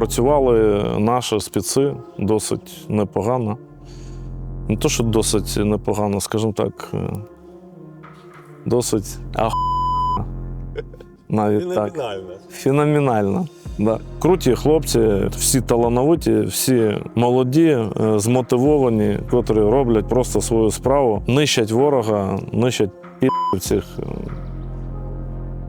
Працювали наші спеці досить непогано. Не то, що досить непогано, скажімо так, е, досить ах... навіть так. Феноменально. Да. Круті хлопці, всі талановиті, всі молоді, е, змотивовані, котрі роблять просто свою справу, нищать ворога, нищать цих.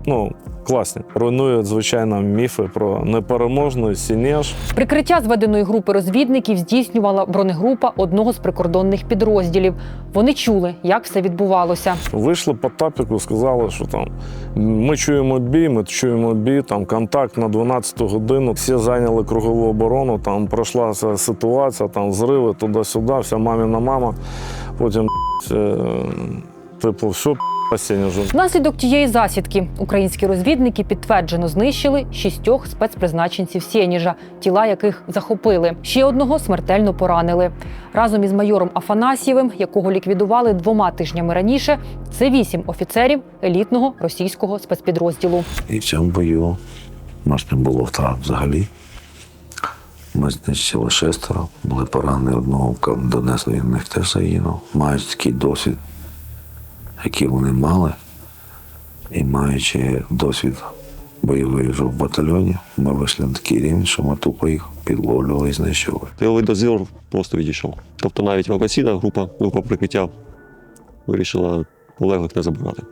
Ну, класні. Руйнують, звичайно, міфи про непереможний сінеж. Прикриття зведеної групи розвідників здійснювала бронегрупа одного з прикордонних підрозділів. Вони чули, як все відбувалося. Вийшли по тапіку, сказали, що там ми чуємо бій, ми чуємо бій, там контакт на 12 годину. Всі зайняли кругову оборону, там пройшла ця ситуація, там зриви туди-сюди, вся маміна мама. Потім е, типу, все. Внаслідок тієї засідки українські розвідники підтверджено знищили шістьох спецпризначенців Сєніжа, тіла яких захопили. Ще одного смертельно поранили. Разом із майором Афанасьєвим, якого ліквідували двома тижнями раніше, це вісім офіцерів елітного російського спецпідрозділу. І в цьому бою у нас не було втрат взагалі. Ми знищили шестеро, були поранені одного, донесли в них теж загинув. Мають такий досвід, який вони мали. І маючи досвід бойових в батальйоні, ми вийшли на такий рівень, що ми тупо їх підловлювали і знищували. Тиловий дозір просто відійшов. Тобто навіть евакуаційна група, група прикриття вирішила полеглих не забирати.